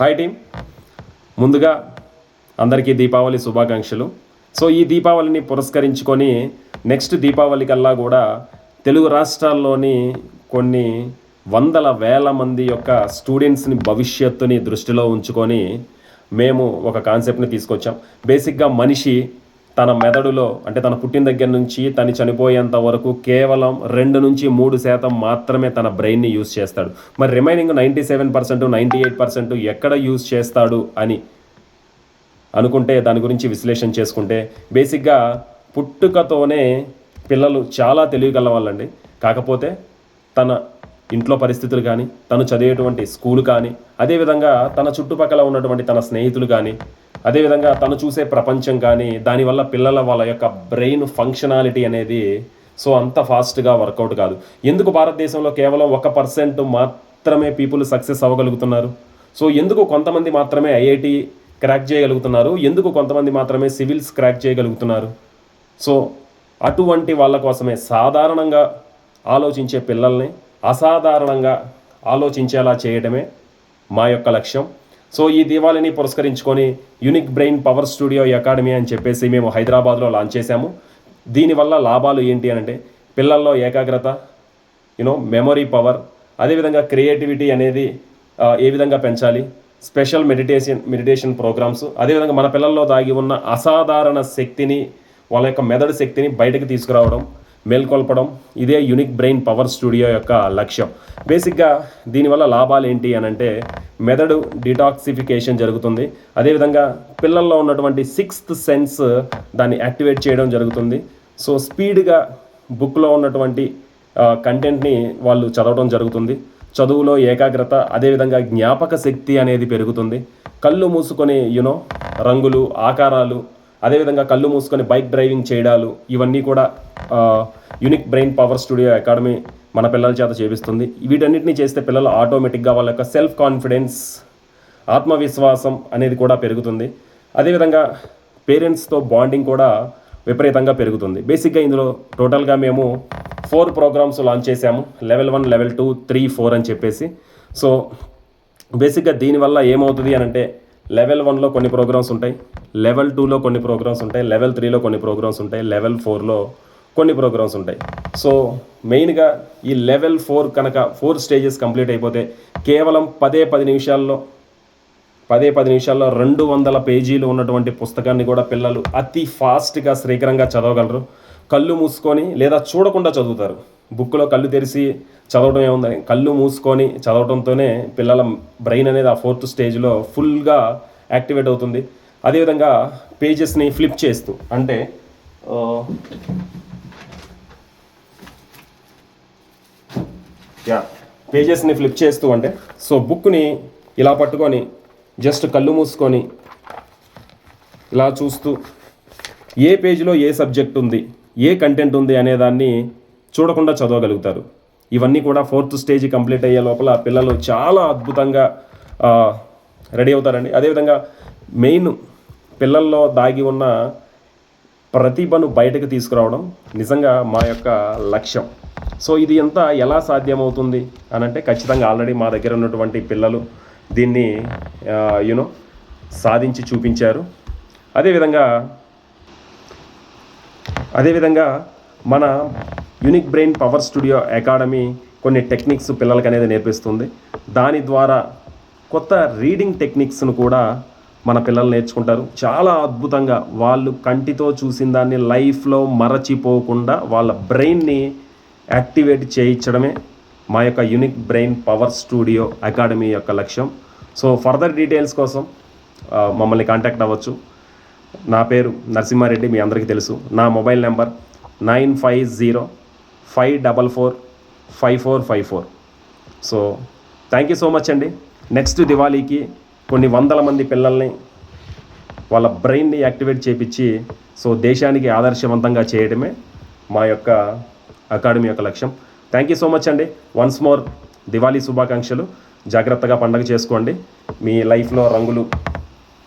Hi team ముందుగా అందరికీ దీపావళి శుభాకాంక్షలు. సో ఈ దీపావళిని పురస్కరించుకొని నెక్స్ట్ దీపావళి కల్లా కూడా తెలుగు రాష్ట్రాల్లోని కొన్ని వందల వేల మంది యొక్క స్టూడెంట్స్ని భవిష్యత్తుని దృష్టిలో ఉంచుకొని మేము ఒక కాన్సెప్ట్ని తీసుకొచ్చాం. బేసిక్గా మనిషి తన మెదడులో అంటే తన పుట్టిన దగ్గర నుంచి తను చనిపోయేంత వరకు కేవలం రెండు నుంచి మూడు శాతం మాత్రమే తన బ్రెయిన్ని యూజ్ చేస్తాడు. మరి remaining ninety seven percent ninety eight percent ఎక్కడ యూజ్ చేస్తాడు అని అనుకుంటే దాని గురించి విశ్లేషణ చేసుకుంటే బేసిక్గా పుట్టుకతోనే పిల్లలు చాలా తెలివిగల వాళ్ళండి కాకపోతే తన ఇంట్లో పరిస్థితులు కానీ తను చదివేటువంటి స్కూల్ కానీ అదేవిధంగా తన చుట్టుపక్కల ఉన్నటువంటి తన స్నేహితులు కానీ అదేవిధంగా తను చూసే ప్రపంచం కానీ దానివల్ల పిల్లల వాళ్ళ యొక్క బ్రెయిన్ ఫంక్షనాలిటీ అనేది సో అంత ఫాస్ట్గా వర్కౌట్ కాదు. ఎందుకు భారతదేశంలో కేవలం ఒక పర్సెంట్ మాత్రమే పీపుల్ సక్సెస్ అవ్వగలుగుతున్నారు? సో ఎందుకు కొంతమంది మాత్రమే ఐఐటి క్రాక్ చేయగలుగుతున్నారు? ఎందుకు కొంతమంది మాత్రమే సివిల్స్ క్రాక్ చేయగలుగుతున్నారు? సో అటువంటి వాళ్ళ కోసమే సాధారణంగా ఆలోచించే పిల్లల్ని అసాధారణంగా ఆలోచించేలా చేయడమే మా యొక్క లక్ష్యం. సో ఈ దీవాళిని పురస్కరించుకొని unique brain power studio academy అని చెప్పేసి మేము హైదరాబాద్లో లాంచ్ చేశాము. దీనివల్ల లాభాలు ఏంటి అంటే పిల్లల్లో ఏకాగ్రత యూనో మెమొరీ పవర్ అదేవిధంగా క్రియేటివిటీ అనేది ఏ విధంగా పెంచాలి స్పెషల్ మెడిటేషన్ మెడిటేషన్ ప్రోగ్రామ్స్ అదేవిధంగా మన పిల్లల్లో దాగి ఉన్న అసాధారణ శక్తిని వాళ్ళ యొక్క మెదడు శక్తిని బయటకు తీసుకురావడం మేల్కొల్పడం. ఇదే యూనిక్ బ్రెయిన్ పవర్ స్టూడియో యొక్క లక్ష్యం. బేసిక్గా దీనివల్ల లాభాలు ఏంటి అని అంటే మెదడు డిటాక్సిఫికేషన్ జరుగుతుంది. అదేవిధంగా పిల్లల్లో ఉన్నటువంటి సిక్స్త్ సెన్స్ దాన్ని యాక్టివేట్ చేయడం జరుగుతుంది. సో స్పీడ్గా బుక్లో ఉన్నటువంటి కంటెంట్ని వాళ్ళు చదవడం జరుగుతుంది. చదువులో ఏకాగ్రత అదేవిధంగా జ్ఞాపక శక్తి అనేది పెరుగుతుంది. కళ్ళు మూసుకొని యునో రంగులు ఆకారాలు అదేవిధంగా కళ్ళు మూసుకొని బైక్ డ్రైవింగ్ చేయడాలు ఇవన్నీ కూడా unique brain power studio academy మన పిల్లల చేత చేపిస్తుంది. వీటన్నిటిని చేస్తే పిల్లలు ఆటోమేటిక్గా వాళ్ళ యొక్క సెల్ఫ్ కాన్ఫిడెన్స్ ఆత్మవిశ్వాసం అనేది కూడా పెరుగుతుంది. అదేవిధంగా పేరెంట్స్తో బాండింగ్ కూడా విపరీతంగా పెరుగుతుంది. బేసిక్గా ఇందులో టోటల్గా మేము ఫోర్ ప్రోగ్రామ్స్ లాంచ్ చేశాము. Level one level two three four అని చెప్పేసి. సో బేసిక్గా దీనివల్ల ఏమవుతుంది అని అంటే లెవెల్ వన్లో కొన్ని ప్రోగ్రామ్స్ ఉంటాయి లెవెల్ టూలో కొన్ని ప్రోగ్రామ్స్ ఉంటాయి లెవెల్ త్రీలో కొన్ని ప్రోగ్రామ్స్ ఉంటాయి లెవెల్ ఫోర్లో కొన్ని ప్రోగ్రామ్స్ ఉంటాయి. సో మెయిన్గా ఈ లెవెల్ ఫోర్ కనుక ఫోర్ స్టేజెస్ కంప్లీట్ అయిపోతే కేవలం పదే పది నిమిషాల్లో పదే పది నిమిషాల్లో రెండు వందల పేజీలు ఉన్నటువంటి పుస్తకాన్ని కూడా పిల్లలు అతి ఫాస్ట్గా శ్రీకరంగా చదవగలరు. కళ్ళు మూసుకొని లేదా చూడకుండా చదువుతారు. బుక్లో కళ్ళు తెరిచి చదవడం ఏముందని కళ్ళు మూసుకొని చదవడంతోనే పిల్లల బ్రెయిన్ అనేది ఆ ఫోర్త్ స్టేజ్లో ఫుల్గా యాక్టివేట్ అవుతుంది. అదేవిధంగా పేజెస్ని ఫ్లిప్ చేస్తూ అంటే యా పేజెస్ని ఫ్లిప్ చేస్తూ అంటే సో బుక్ని ఇలా పట్టుకొని జస్ట్ కళ్ళు మూసుకొని ఇలా చూస్తూ ఏ పేజీలో ఏ సబ్జెక్ట్ ఉంది ఏ కంటెంట్ ఉంది అనేదాన్ని చూడకుండా చదవగలుగుతారు. ఇవన్నీ కూడా ఫోర్త్ స్టేజ్ కంప్లీట్ అయ్యే లోపల పిల్లలు చాలా అద్భుతంగా రెడీ అవుతారండి. అదేవిధంగా మెయిన్ పిల్లల్లో దాగి ఉన్న ప్రతిభను బయటకు తీసుకురావడం నిజంగా మా యొక్క లక్ష్యం. సో ఇది ఎంత ఎలా సాధ్యమవుతుంది అని అంటే ఖచ్చితంగా ఆల్రెడీ మా దగ్గర ఉన్నటువంటి పిల్లలు దీన్ని యూనో సాధించి చూపించారు. అదేవిధంగా అదేవిధంగా మన unique brain power studio academy కొన్ని టెక్నిక్స్ పిల్లలకి అనేది నేర్పిస్తుంది. దాని ద్వారా కొత్త రీడింగ్ టెక్నిక్స్ను కూడా మన పిల్లలు నేర్చుకుంటారు. చాలా అద్భుతంగా వాళ్ళు కంటితో చూసిన దాన్ని లైఫ్లో మరచిపోకుండా వాళ్ళ బ్రెయిన్ని యాక్టివేట్ చేయించడమే మా యొక్క unique brain power studio academy యొక్క లక్ష్యం. సో ఫర్దర్ డీటెయిల్స్ కోసం మమ్మల్ని కాంటాక్ట్ అవ్వచ్చు. నా పేరు నరసింహారెడ్డి మీ అందరికీ తెలుసు. నా mobile number nine five zero five double four five four five four. So thank you so much అండి. నెక్స్ట్ దివాళీకి కొన్ని వందల మంది పిల్లల్ని వాళ్ళ బ్రెయిన్ని యాక్టివేట్ చేపించి సో దేశానికి ఆదర్శవంతంగా చేయడమే మా యొక్క అకాడమీ యొక్క లక్ష్యం. థ్యాంక్ యూ సో మచ్ అండి. వన్స్ మోర్ దివాళీ శుభాకాంక్షలు. జాగ్రత్తగా పండగ చేసుకోండి. మీ లైఫ్లో రంగులు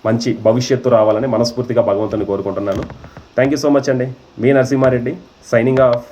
మంచి భవిష్యత్తు రావాలని మనస్ఫూర్తిగా భగవంతుని కోరుకుంటున్నాను. థ్యాంక్ యూ సో మచ్ అండి. మీ నరసింహారెడ్డి సైనింగ్ ఆఫ్